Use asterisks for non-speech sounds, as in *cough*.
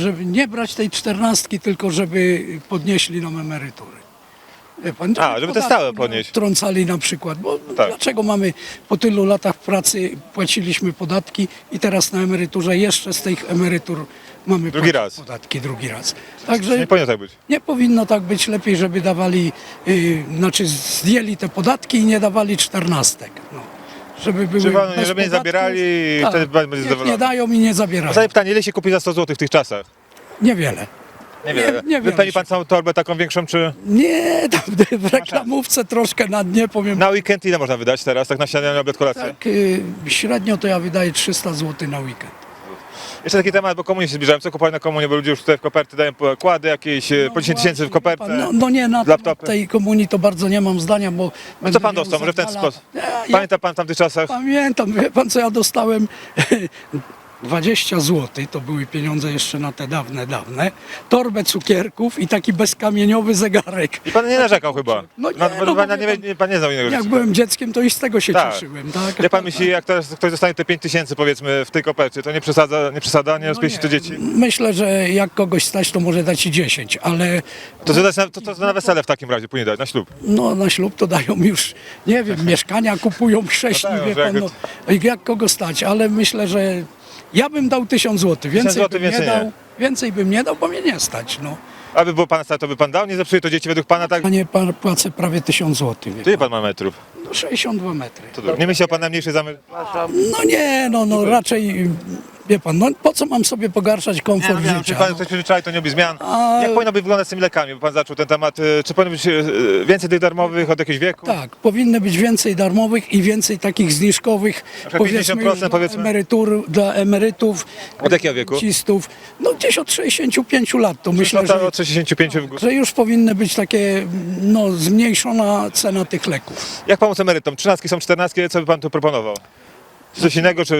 żeby nie brać tej czternastki, tylko żeby podnieśli nam emerytury. Wie pan, A, żeby te stałe podnieść. Trącali na przykład, bo tak. dlaczego mamy po tylu latach pracy płaciliśmy podatki i teraz na emeryturze jeszcze z tych emerytur mamy Drugi płacić raz. podatki drugi raz. Także Nie powinno tak być. nie powinno tak być, lepiej żeby dawali, yy, znaczy zdjęli te podatki i nie dawali czternastek. Żeby były Żeby bez żeby nie podatków. zabierali i tak. wtedy będzie Niech zadowolony. nie dają i nie zabierają. Ostatnie pytanie, ile się kupi za 100 zł w tych czasach? Niewiele. Niewiele. nie Wypełni pan całą torbę taką większą, czy Nie, *laughs* tam w reklamówce troszkę na dnie powiem. na weekend ile można wydać teraz, tak na śniadanie, obiad, kolację? Tak, yy, średnio to ja wydaję 300 zł na weekend. Jeszcze taki temat, bo komunie się zbliżają. Co kupować na komunie, bo ludzie już tutaj w koperty dają kłady jakieś, e, po 10 tysięcy w kopertę. No, no nie, na laptopy. tej komunii to bardzo nie mam zdania, bo... No co pan dostał? Może w ten sposób? Pamięta pan w tamtych czasach? pamiętam, wie pan co ja dostałem? *laughs* 20 zł, to były pieniądze jeszcze na te dawne, dawne, torbę cukierków i taki bezkamieniowy zegarek. I pan nie narzekał chyba. No nie, Na- no pan, nie, wie wie- pan nie znał innego Jak życia. byłem dzieckiem, to i z tego się Tak. cieszyłem, tak? Jak pan myśli, jak teraz ktoś dostanie te 5 tysięcy powiedzmy w tej kopercie, to nie przesadza, nie, przesada, nie rozpieści to dzieci? Myślę, że jak kogoś stać, to może dać i 10, ale To, to, to, to, to na wesele w takim razie później dać, na ślub. no, na ślub to dają już, nie wiem, *laughs* mieszkania kupują No tak, wie że pan, jak- no, jak kogo stać, ale myślę, że ja bym dał 1000 zł, więcej złotych bym nie więcej nie. dał, więcej bym nie dał, bo mnie nie stać, no. Aby było pana stać, to by pan dał, nie zepsuje to dzieci według pana, tak? A nie pan, płacę prawie 1000 zł, wie ile pan ma metrów? no, 62 metry. To dużo. Nie myśli o pan najmniejszej zamy... No nie, no, no raczej, wie pan, no po co mam sobie pogarszać komfort Nie, no, życia? Czy pan no. ktoś przyzwyczai, to nie lubi zmian. A- Jak powinno by wyglądać z tymi lekami, bo pan zaczął ten temat. e, Czy powinno być e, więcej tych darmowych od jakiegoś wieku? Tak, powinny być więcej darmowych i więcej takich zniżkowych, powiedzmy, 50% już dla, powiedzmy? emerytur, dla emerytów. Od jakiego wieku? Rencistów. No gdzieś od 65 lat, to myślę, Myślę, że, od 65 w górę. że już powinny być takie, no, zmniejszona cena tych leków. Jak pomóc emerytom? Trzynastki są czternastki, co by pan tu proponował? Coś innego, czy